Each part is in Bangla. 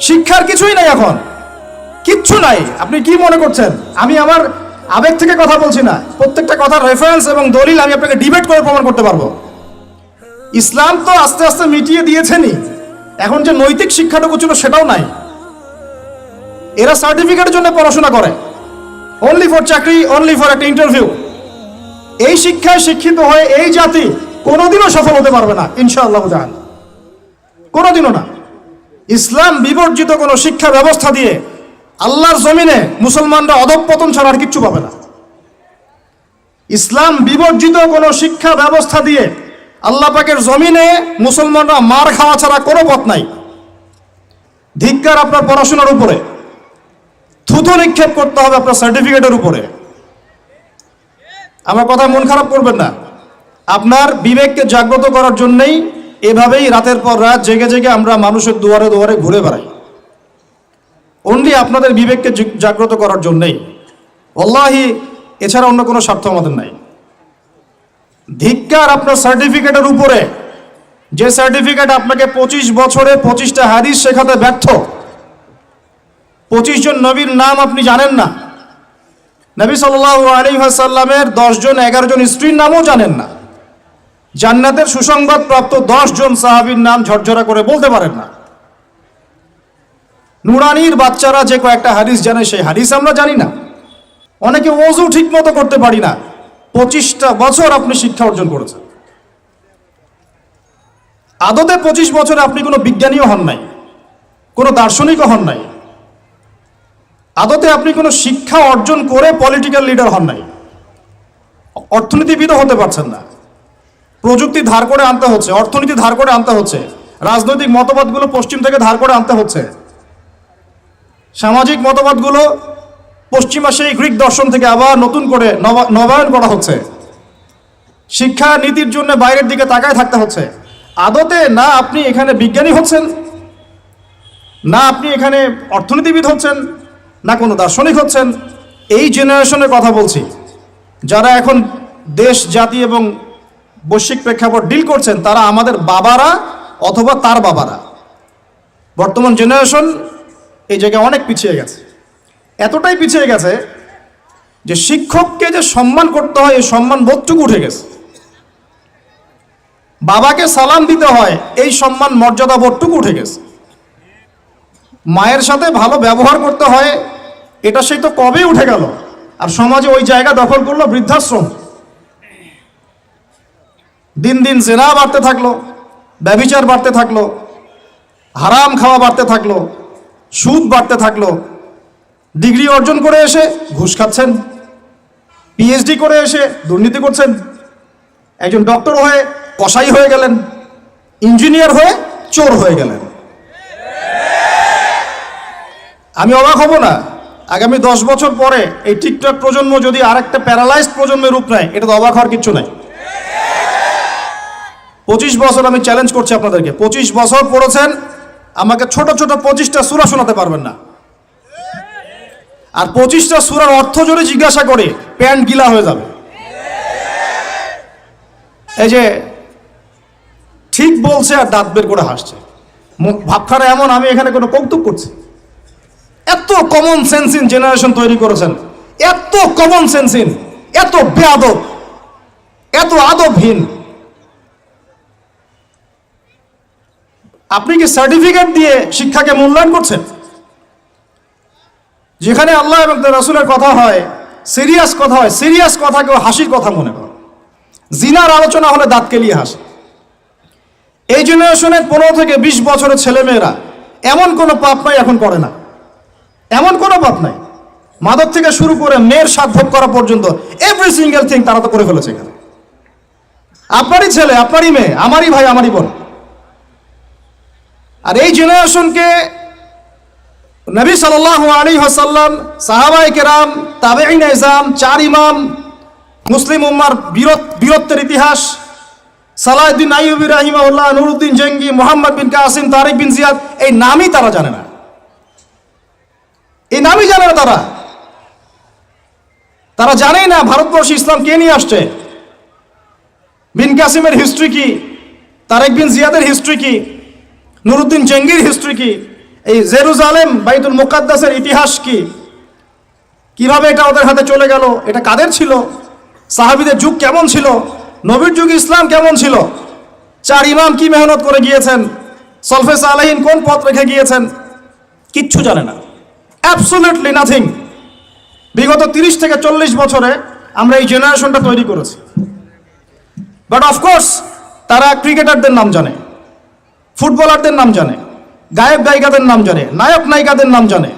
শিক্ষার কিছুই নাই এখন। কিচ্ছু নাই। আপনি কি মনে করছেন? আমি আমার আবেগ থেকে কথা বলছি না। প্রত্যেকটা কথার রেফারেন্স এবং দলিল আমি আপনাকে ডিবেট করে প্রমাণ করতে পারব। ইসলাম তো আস্তে আস্তে মিটিয়ে দিয়েছেনই। এখন যে নৈতিক শিক্ষাটুকু ছিল সেটাও নাই। এরা সার্টিফিকেটের জন্য পড়াশোনা করে। অনলি ফর চাকরি অনলি ফর একটা ইন্টারভিউ এই শিক্ষায় শিক্ষিত হয়ে এই জাতি কোনোদিনও সফল হতে পারবে না, ইনশাআল্লাহ জাহান। কোনোদিনও না। ইসলাম বিবর্জিত কোনো শিক্ষা ব্যবস্থা দিয়ে আল্লাহর জমিনে মুসলমানরা অধঃপতন ছাড়া আর কিচ্ছু পাবে না। ইসলাম বিবর্জিত কোনো শিক্ষা ব্যবস্থা দিয়ে আল্লাহ পাকের জমিনে মুসলমানরা মার খাওয়া ছাড়া কোনো পথ নাই। ধিক্কার আপনার পড়াশোনার উপরে। থুতু নিক্ষেপ করতে হবে আপনার সার্টিফিকেটের উপরে। আমার কথা মন খারাপ করবেন না। আপনার বিবেককে জাগ্রত করার জন্যই এভাবেই রাতের পর রাত জেগে জেগে আমরা মানুষের দুয়ারে দুয়ারে ঘুরে বেড়াই। অনলি আপনাদের বিবেককে জাগ্রত করার জন্যই। অল্লাহি এছাড়া অন্য কোনো স্বার্থ আমাদের নাই। ধিক্কার আপনার সার্টিফিকেটের উপরে। যে সার্টিফিকেট আপনাকে পঁচিশ বছরে পঁচিশটা হাদিস শেখাতে ব্যর্থ। পঁচিশ জন নবীর নাম আপনি জানেন না। নবী সাল্লাহ আলী সাল্লামের দশজন এগারো জন স্ত্রীর নামও জানেন না। জান্নাতের সুসংবাদ প্রাপ্ত দশ জন সাহাবীর নাম ঝরঝরা করে বলতে পারেন না। নুরানির বাচ্চারা যে কয়েকটা হাদিস জানে, সেই হাদিস আমরা জানি না। অনেকে ওজু ঠিক মতো করতে পারি না। পঁচিশটা বছর আপনি শিক্ষা অর্জন করেছেন। আদতে পঁচিশ বছরে আপনি কোনো বিজ্ঞানীও হন নাই, কোনো দার্শনিকও হন নাই। আদতে আপনি কোনো শিক্ষা অর্জন করে পলিটিক্যাল লিডার হন নাই। অর্থনীতিবিদও হতে পারছেন না। প্রযুক্তি ধার করে আনতে হচ্ছে, অর্থনীতি ধার করে আনতে হচ্ছে, রাজনৈতিক মতবাদগুলো পশ্চিম থেকে ধার করে আনতে হচ্ছে। সামাজিক মতবাদগুলো পশ্চিমা সেই গ্রিক দর্শন থেকে আবার নতুন করে নবা- নবায়ন করা হচ্ছে। শিক্ষা নীতির জন্য বাইরের দিকে তাকায় থাকতে হচ্ছে। আদতে না আপনি এখানে বিজ্ঞানী হচ্ছেন, না আপনি এখানে অর্থনীতিবিদ হচ্ছেন, না কোনো দার্শনিক হচ্ছেন, এই জেনারেশনের কথা বলছি। যারা এখন দেশ, জাতি এবং বৈশ্বিক প্রেক্ষাপট ডিল করছেন তারা আমাদের বাবারা অথবা তার বাবারা। বর্তমান জেনারেশন এই জায়গায় অনেক পিছিয়ে গেছে। এতটাই পিছিয়ে গেছে যে শিক্ষককে যে সম্মান করতে হয়, এই সম্মান বোধটুকু উঠে গেছে। বাবাকে সালাম দিতে হয়, এই সম্মান মর্যাদা বোধটুকু উঠে গেছে। মায়ের সাথে ভালো ব্যবহার করতে হয়, এটা সেই তো কবেই উঠে গেল। আর সমাজে ওই জায়গা দখল করল বৃদ্ধাশ্রম। দিন দিন জেনা বাড়তে থাকল, ব্যবিচার বাড়তে থাকল, হারাম খাওয়া বাড়তে থাকল, সুদ বাড়তে থাকল। ডিগ্রি অর্জন করে এসে ঘুষ খাচ্ছেন পিএইচডি করে এসে দুর্নীতি করছেন, একজন ডক্টর হয়ে কসাই হয়ে গেলেন ইঞ্জিনিয়ার হয়ে চোর হয়ে গেলেন। আমি অবাক হব না, আগামী দশ বছর পরে এই টিকটক প্রজন্ম যদি আরেকটা প্যারালাইজড প্রজন্মের রূপ নেয়, এটা তো অবাক হওয়ার কিছু নাই। পঁচিশ বছর আমি চ্যালেঞ্জ করছি আপনাদেরকে। পঁচিশ বছর পড়েছেন, আমাকে ছোট ছোট পঁচিশটা সুরা শোনাতে পারবেন না। আর পঁচিশটা সুরার অর্থ জোরে জিজ্ঞাসা করে, প্যান্ট গিলা হয়ে যাবে। এই যে, ঠিক বলছে আর দাঁত বের করে হাসছে। ভাবখানা এমন, আমি এখানে কোনো কৌতুক করছি। এত কমন সেন্সিন জেনারেশন তৈরি করেছেন। এত কমন সেন্সিন এত বেআদব এত আদবহীন। আপনি কি সার্টিফিকেট দিয়ে শিক্ষাকে মূল্যায়ন করছেন? যেখানে আল্লাহ এবং রাসূলের কথা হয় সিরিয়াস কথা হয় সিরিয়াস কথা কেউ হাসির কথা মনে করে। জিনার আলোচনা হলে দাঁত কেলিয়ে হাসে। এই জেনারেশনের পনেরো থেকে বিশ বছরের ছেলেমেয়েরা এমন কোনো পাপ নাই এখন করে না। এমন কোনো পাপ নাই। মাদক থেকে শুরু করে মেয়ের ভোগ করা পর্যন্ত এভরি সিঙ্গেল থিং তারা তো করে ফেলেছে এখানে। আপনারই ছেলে, আপনারই মেয়ে, আমারই ভাই, আমারই বোন। আর এই জেনারেশনকে নবী সাল্লাহ আলী হাসাল্লাম সাহাবাই কেরাম তাবেইন ইজাম চার ইমাম, মুসলিম উম্মার বীরত, বীরত্বের ইতিহাস সালাউদ্দিন আইয়ুব রাহিমাউল্লাহ নুরুদ্দিন জঙ্গি, মোহাম্মদ বিন কাসিম, তারিক বিন জিয়াদ, এই নামই তারা জানে না। এই নামই জানে না তারা। তারা জানেই না ভারতবর্ষে ইসলাম কে নিয়ে আসছে। বিন কাসিমের হিস্ট্রি কি? তারেক বিন জিয়াদের হিস্ট্রি কি? নুরুদ্দিন জঙ্গির হিস্ট্রি কি? এই জেরুজালেম, বাইতুল মুকাদ্দাসের ইতিহাস কি? কীভাবে এটা ওদের হাতে চলে গেল? এটা কাদের ছিল? সাহাবিদের যুগ কেমন ছিল? নবীর যুগ ইসলাম কেমন ছিল? চার ইমাম কি মেহনত করে গিয়েছেন? সলফেস আলহিন কোন পথ রেখে গিয়েছেন? কিচ্ছু জানে না। অ্যাবসোলিউটলি নাথিং বিগত তিরিশ থেকে চল্লিশ বছরে আমরা এই জেনারেশনটা তৈরি করেছি। বাট অফকোর্স তারা ক্রিকেটারদের নাম জানে। ফুটবলারদের নাম জানে, গায়ক গায়িকাদের নাম জানে, নায়ক নায়িকাদের নাম জানে।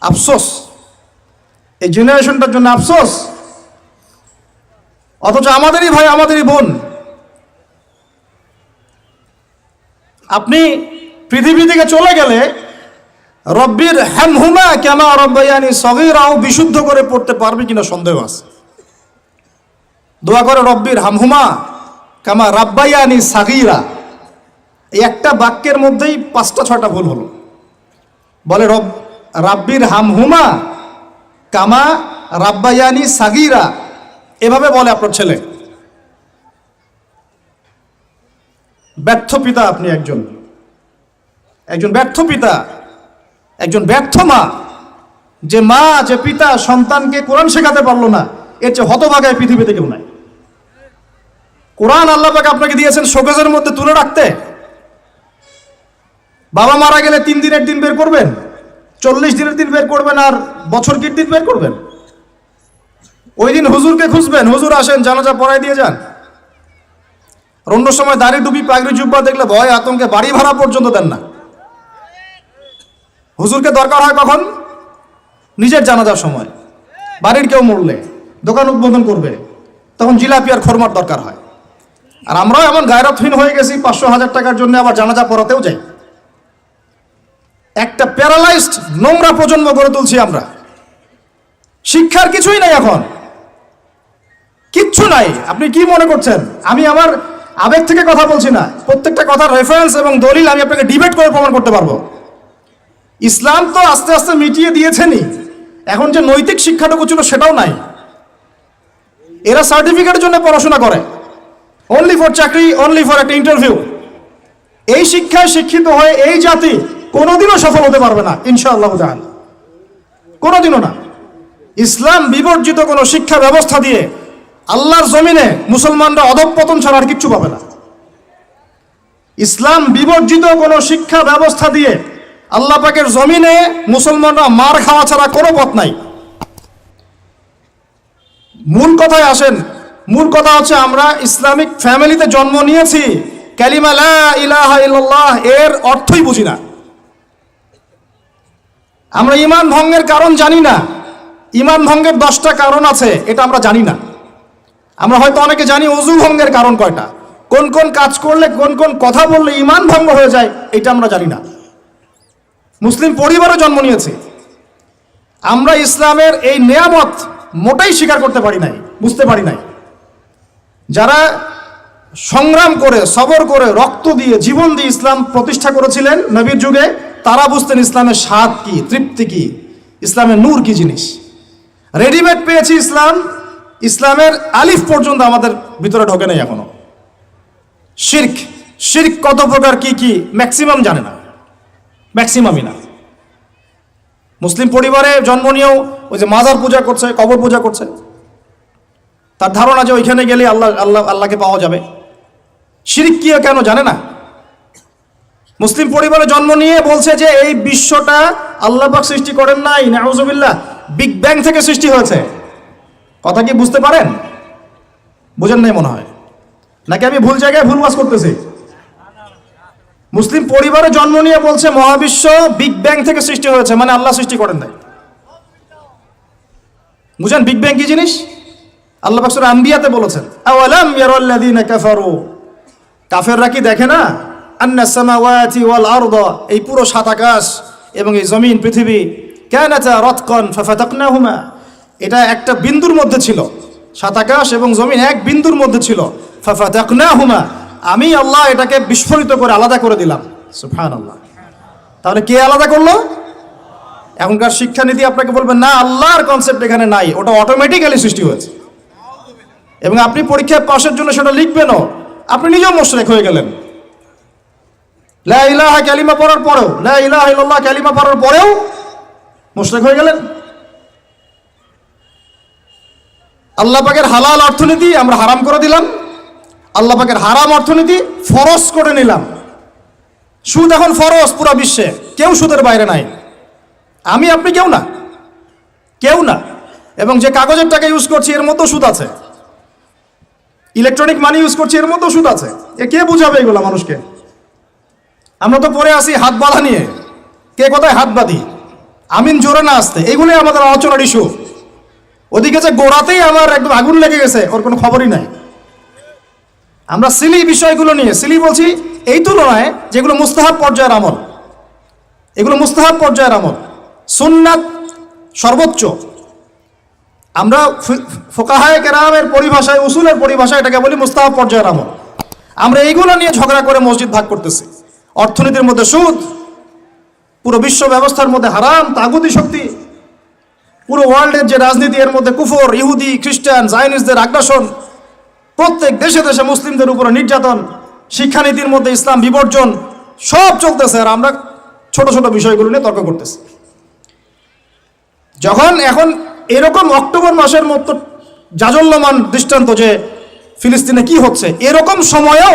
আফসোস। এই জেনারেশনটার জন্য আফসোস। অথচ আমাদেরই ভাই, আমাদেরই বোন। আপনি পৃথিবী থেকে চলে গেলে রব্বির হ্যামহুমা কেমা রব্বাইয়ানি সগিরাও বিশুদ্ধ করে পড়তে পারবে কিনা সন্দেহ আছে। দোয়া করে রব্বির হামহুমা। কামা রাব্বাইয়ানি সাগিরা। এই একটা বাক্যের মধ্যেই পাঁচটা ছটা ভুল হলো। বলে, রব, রাব্বির হামহুমা কামা রাব্বাইয়ানি সাগিরা। এভাবে বলে আপনার ছেলে। ব্যর্থ পিতা আপনি একজন। একজন ব্যর্থ পিতা, একজন ব্যর্থ মা। যে মা, যে পিতা সন্তানকে কোরআন শেখাতে পারল না, এর চেয়ে হতভাগায় পৃথিবীতে কেউ নাই। কোরআন আল্লাহ আপনাকে দিয়েছেন শোকেজের মধ্যে তুলে রাখতে। বাবা মারা গেলে তিন দিনের দিন বের করবেন, চল্লিশ দিনের দিন বের করবেন আর বছর কির দিন বের করবেন। ওই দিন হুজুরকে খুঁজবেন, হুজুর আসেন, জানাজা পড়াই দিয়ে যান। আর অন্য সময় দাড়ি ডুবি পাগড়ি জুব্বা দেখলে ভয়, আতঙ্কে বাড়ি ভাড়া পর্যন্ত দেন না। হুজুরকে দরকার হয় কখন? নিজের জানাজার সময়। বাড়ির কেউ মরলে, দোকান উদ্বোধন করবে, তখন জিলাপি আর খরমার দরকার হয়। আর আমরাও এমন গায়রতহীন হয়ে গেছি, পাঁচশো হাজার টাকার জন্য আবার জানাজা পড়াতেও যাই। একটা প্যারালাইজড নোংরা প্রজন্ম গড়ে তুলছি আমরা। শিক্ষার কিছুই নাই এখন। কিচ্ছু নাই। আপনি কি মনে করছেন? আমি আমার আবেগ থেকে কথা বলছি না। প্রত্যেকটা কথার রেফারেন্স এবং দলিল আমি আপনাকে ডিবেট করে প্রমাণ করতে পারব। ইসলাম তো আস্তে আস্তে মিটিয়ে দিয়েছেনই। এখন যে নৈতিক শিক্ষাটুকু ছিল সেটাও নাই। এরা সার্টিফিকেটের জন্য পড়াশোনা করে। অনলি ফর চাকরি অনলি ফর একটা ইন্টারভিউ এই শিক্ষায় শিক্ষিত হয়ে এই জাতি কোনোদিনও সফল হতে পারবে না, ইনশাআল্লাহ জাহান কোনোদিনও না। ইসলাম বিবর্জিত কোনো শিক্ষা ব্যবস্থা দিয়ে আল্লাহর জমিনে মুসলমানরা অধঃপতন ছাড়া আর কিচ্ছু পাবে না। ইসলাম বিবর্জিত কোনো শিক্ষা ব্যবস্থা দিয়ে আল্লাহ পাকের জমিনে মুসলমানরা মার খাওয়া ছাড়া কোনো পথ নাই। মূল কথায় আসেন মূল কথা হচ্ছে আমরা ইসলামিক ফ্যামিলিতে জন্ম নিয়েছি। ক্যালিমা ইলাহা এর অর্থই বুঝি না। আমরা ইমান ভঙ্গের কারণ জানি না। ইমান ভঙ্গের দশটা কারণ আছে, এটা আমরা জানি না। আমরা হয়তো অনেকে জানি অজু ভঙ্গের কারণ কয়টা। কোন কোন কাজ করলে, কোন কোন কথা বললে ইমান ভঙ্গ হয়ে যায়, এটা আমরা জানি না। মুসলিম পরিবারে জন্ম নিয়েছে। আমরা ইসলামের এই নেয়ামত মোটাই স্বীকার করতে পারি নাই, বুঝতে পারি নাই। যারা সংগ্রাম করে, সবর করে, রক্ত দিয়ে, জীবন দিয়ে ইসলাম প্রতিষ্ঠা করেছিলেন নবীর যুগে, তারা বুঝতেন ইসলামের স্বাদ কি, তৃপ্তি কি, ইসলামের নূর কি জিনিস। রেডিমেড পেয়েছি ইসলাম, ইসলামের আলিফ পর্যন্ত আমাদের ভিতরে ঢোকে নেই এখনও। শির্ক শির্ক কত প্রকার কি কি ম্যাক্সিমাম জানে না। ম্যাক্সিমামই না। মুসলিম পরিবারে জন্ম নিয়েও ওই যে মাজার পূজা করছে, কবর পূজা করছে। তার ধারণা যে ওইখানে গেলে আল্লাহ আল্লাহ, আল্লাহকে পাওয়া যাবে। শিরিক কি কেন জানে না? মুসলিম পরিবারে জন্ম নিয়ে বলছে যে এই বিশ্বটা আল্লাহ পাক সৃষ্টি করেন নাই, নাউজুবিল্লাহ। বিগ ব্যাং থেকে সৃষ্টি হয়েছে। কথা কি বুঝতে পারেন? বুঝেন নাই মনে হয়। নাকি আমি ভুল জায়গায় ভুল বাস করতেছি? মুসলিম পরিবারে জন্ম নিয়ে বলছে মহাবিশ্ব বিগ ব্যাং থেকে সৃষ্টি হয়েছে মানে আল্লাহ সৃষ্টি করেন নাই। বুঝেন বিগ ব্যাং কি জিনিস? আল্লাহ পাক সূরা আম্বিয়াতে বলেছেন, আওয়ালাম ইয়ারাল্লাযীনা কাফারু? কাফেররা কি দেখে না? আন্না সামাওয়াতি ওয়াল আরদ, এই পুরো সাত আকাশ এবং এই জমিন, পৃথিবী, কানাতা রাতকান ফাফাতাকনাহুমা, এটা একটা বিন্দুর মধ্যে ছিল। সাত আকাশ এবং জমিন এক বিন্দুর মধ্যে ছিল। ফাফাতাকনাহুমা, আমি আল্লাহ এটাকে বিস্ফোরিত করে আলাদা করে দিলাম। সুবহানাল্লাহ। তাহলে কে আলাদা করল? এখনকার শিক্ষানীতি আপনাকে বলবেন না, আল্লাহর কনসেপ্ট এখানে নাই। ওটা অটোমেটিক্যালি সৃষ্টি হয়েছে। এবং আপনি পরীক্ষায় পাশের জন্য সেটা লিখবেনও। আপনি নিজেও মোশরেক হয়ে গেলেন। লা ইলাহা ক্যালিমা পড়ার পরেও, লা ইলাহা ক্যালিমা পড়ার পরেও মোশরেক হয়ে গেলেন। আল্লাহ পাকের হালাল অর্থনীতি আমরা হারাম করে দিলাম। আল্লাহ পাকের হারাম অর্থনীতি ফরজ করে নিলাম। সুদ এখন ফরজ পুরো বিশ্বে। কেউ সুদের বাইরে নাই। আমি, আপনি কেউ না। কেউ না। এবং যে কাগজের টাকা ইউজ করছি, এর মতো সুদ আছে। ইলেকট্রনিক মানি ইউজ করছি, এর মধ্যেও সুদ আছে। এ কে বুঝাবে এগুলো মানুষকে? আমরা তো পরে আসি হাত বাঁধা নিয়ে। কে কোথায় হাত বাঁধি? আমিন জোরে না আসতে। এগুলোই আমাদের আলোচনার ইস্যু ওদিকে যে গোড়াতেই আমার একদম আগুন লেগে গেছে, ওর কোনো খবরই নাই। আমরা সিলি বিষয়গুলো নিয়ে সিলি বলছি, এই তুলনায় যেগুলো মুস্তাহাব পর্যায়ের আমল, এগুলো মুস্তাহাব পর্যায়ের আমল। সুন্নাত সর্বোচ্চ। আমরা ফোকাহায় কেরামের পরিভাষায়, উসুলের পরিভাষায় এটাকে বলি মুস্তাহাব পর্যায়ের আমল। আমরা এইগুলো নিয়ে ঝগড়া করে মসজিদ ভাগ করতেছি। অর্থনীতির মধ্যে সুদ, পুরো বিশ্ব ব্যবস্থার মধ্যে হারাম তাগুদি শক্তি, পুরো ওয়ার্ল্ডের যে রাজনীতি, এর মধ্যে কুফর, ইহুদি, খ্রিস্টান জাইনিসদের আগ্রাসন, প্রত্যেক দেশে দেশে মুসলিমদের উপরে নির্যাতন, শিক্ষানীতির মধ্যে ইসলাম বিবর্জন, সব চলতেছে আর আমরা ছোট ছোট বিষয়গুলো নিয়ে তর্ক করতেছি। যখন এখন এরকম অক্টোবর মাসের মতো জাজল্যমান দৃষ্টান্ত যে ফিলিস্তিনে কি হচ্ছে, এরকম সময়েও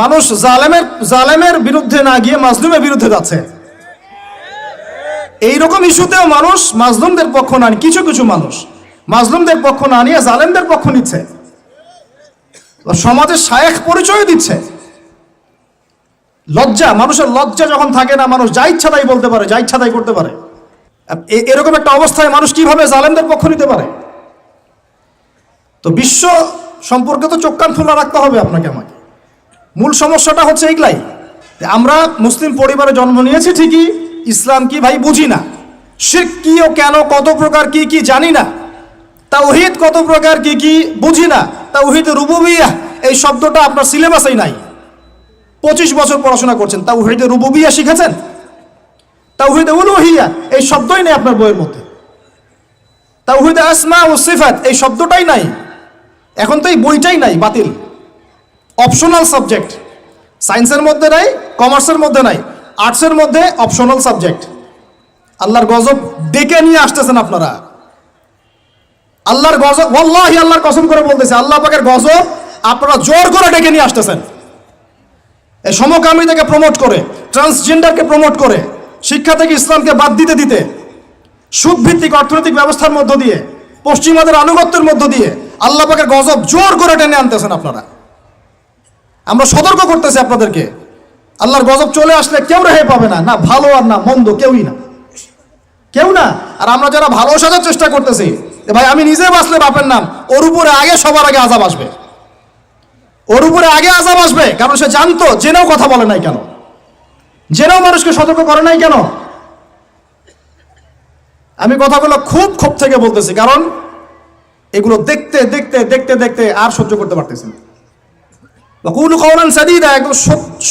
মানুষ জালেমের জালেমের বিরুদ্ধে না গিয়ে মাজলুমের বিরুদ্ধে যাচ্ছে। এইরকম ইস্যুতেও মানুষ মাজলুমদের পক্ষ না কিছু কিছু মানুষ মাজলুমদের পক্ষ না নিয়ে জালেমদের পক্ষ নিচ্ছে। সমাজের শায়েখ পরিচয় দিচ্ছে। লজ্জা, মানুষের লজ্জা যখন থাকে না, মানুষ যা ইচ্ছা তাই বলতে পারে, যা ইচ্ছা তাই করতে পারে। এরকম একটা অবস্থায় মানুষ কীভাবে জালেমদের পক্ষ নিতে পারে? তো বিশ্ব সম্পর্কে তো চোখ কান খোলা রাখতে হবে আপনাকে আমাকে। মূল সমস্যাটা হচ্ছে এইগুলাই আমরা মুসলিম পরিবারে জন্ম নিয়েছি ঠিকই, ইসলাম কি ভাই বুঝি না। শিখ কি ও কেন, কত প্রকার কি কি জানি না। তা তাওহিদ কত প্রকার কি কি বুঝি না। তা তাওহিদ রুবুবিয়া, এই শব্দটা আপনার সিলেবাসেই নাই। পঁচিশ বছর পড়াশোনা করছেন তা তাওহিদ রুবুবিয়া শিখেছেন? তাওহিদ উলুহিয়া, এই শব্দই নেই আপনার বইয়ের মধ্যে। তাওহিদ আসমা ও সিফাত, এই শব্দটাই নাই। এখন তো এই বইটাই নাই, বাতিল। Optional subject. সায়েন্সের মধ্যে নাই, কমার্সের মধ্যে নাই, আর্টসের মধ্যে অপশনাল সাবজেক্ট। আল্লাহর গজব ডেকে নিয়ে আসতেছেন আপনারা। আল্লাহর গজব, ওয়াল্লাহি আল্লাহর কসম করে বলতেছে, আল্লাহ পাকের গজব আপনারা জোর করে ডেকে নিয়ে আসতেছেন। এই সমকামিতাকে প্রমোট করে ট্রান্সজেন্ডারকে প্রমোট করে। শিক্ষা থেকে ইসলামকে বাদ দিতে দিতে সুদ ভিত্তিক অর্থনৈতিক ব্যবস্থার মধ্য দিয়ে, পশ্চিমাদের আনুগত্যের মধ্য দিয়ে আল্লাহ পাকের গজব জোর করে টেনে আনতেছেন আপনারা। আমরা সতর্ক করতেছি আপনাদেরকে, আল্লাহর গজব চলে আসলে কেউ রেহাই পাবে না। না, ভালো আর না, মন্দ, কেউই না। কেউ না। আর আমরা যারা ভালো সাজার চেষ্টা করতেছি ভাই, আমি নিজে বাঁচলে বাপের নাম, ওর উপরে আগে সবার আগে আজাব আসবে। ওর উপরে আগে আজাব আসবে, কারণ সে জানতো, জেনেও কথা বলে নাই কেন? জেনেও মানুষকে সতর্ক করে নাই কেন? আমি কথাগুলো খুব ক্ষোভ থেকে বলতেছি, কারণ এগুলো দেখতে দেখতে দেখতে দেখতে আর সহ্য করতে পারতেছি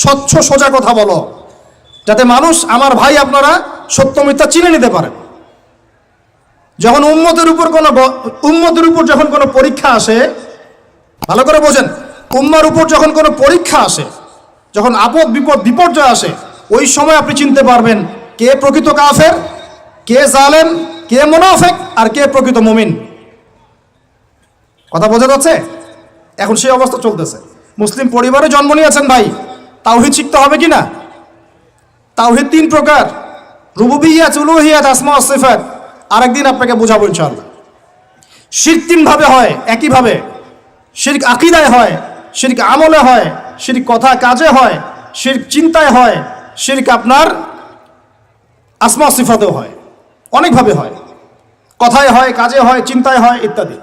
স্বচ্ছ, সোজা কথা বলো। যাতে মানুষ, আমার ভাই আপনারা সত্য মিথ্যা চিনে নিতে পারেন যখন উম্মতের উপর কোনো উম্মতের উপর যখন কোনো পরীক্ষা আসে, ভালো করে বোঝেন, উম্মার উপর যখন কোনো পরীক্ষা আসে, যখন আপদ বিপদ, বিপর্যয় আসে ওই সময় আপনি চিনতে পারবেন কে প্রকৃত কাফের, কে জালেম, কে মোনাফেক আর কে প্রকৃত মুমিন। কথা বোঝা যাচ্ছে? এখন সেই অবস্থা চলতেছে। মুসলিম পরিবারে জন্ম নিয়েছেন ভাই, তাওহিদ শিখতে হবে কি না? তাওহিদ তিন প্রকার, রুবুবিয়াত, উলুহিয়াত, আসমা সিফাত। আরেকদিন আপনাকে বোঝাবো ইনশাআল্লাহ। শির তিনভাবে হয়, একইভাবে। শিরক আকিদায় হয়, শিরক আমলে হয়, শিরক কথা কাজে হয়, শিরক চিন্তায় হয় শিরক আপনার আসমা সিফাতেও হয় অনেকভাবে হয়। কথায় হয় কাজে হয় চিন্তায় হয় ইত্যাদি।